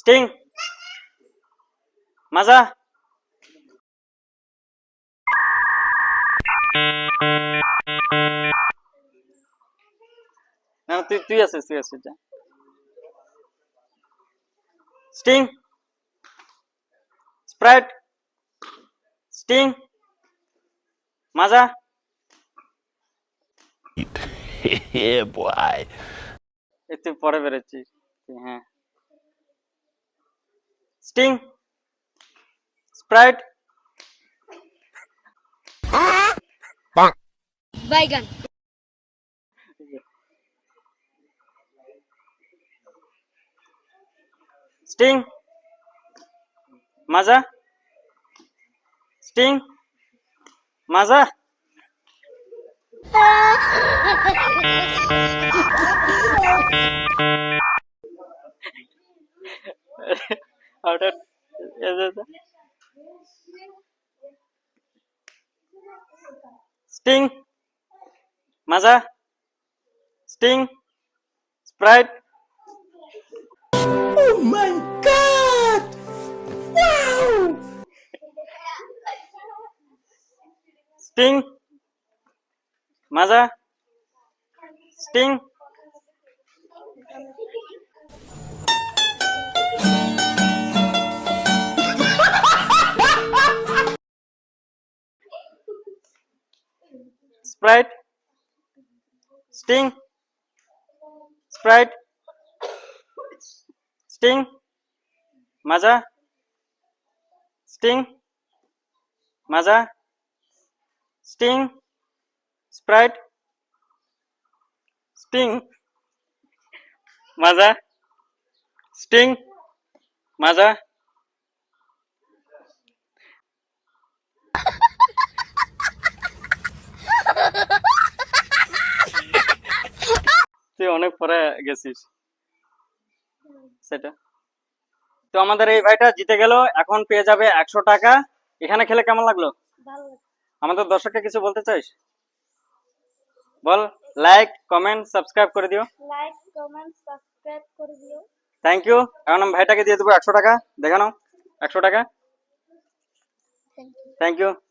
sting মাজা না তুই তুই আছিস তুই আছিস যা স্টিং স্প্রাইট স্টিং মাজা তুই পরে বেরোচ্ছিস হ্যাঁ स्टिंग स्प्राइट बैगन Sting Maaza Sting Maaza Sting Maaza Sting Sprite my God Sting Maaza Sting sprite sting sprite sting maza sting maza sting sprite sting maza sting maza অনেক পরে গেছিস সেটা তো আমাদের এই ভাইটা জিতে গেল এখন পেয়ে যাবে একশো টাকা এখানে খেলে কেমন লাগলো আমাদের দর্শককে কিছু বলতে চাইস বল লাইক কমেন্ট সাবস্ক্রাইব করে দিও লাইক কমেন্ট সাবস্ক্রাইব করে দিও থ্যাংক ইউ এখন আমি ভাইটাকে দিয়ে দেবো একশো টাকা দেখানো একশো টাকা থ্যাংক ইউ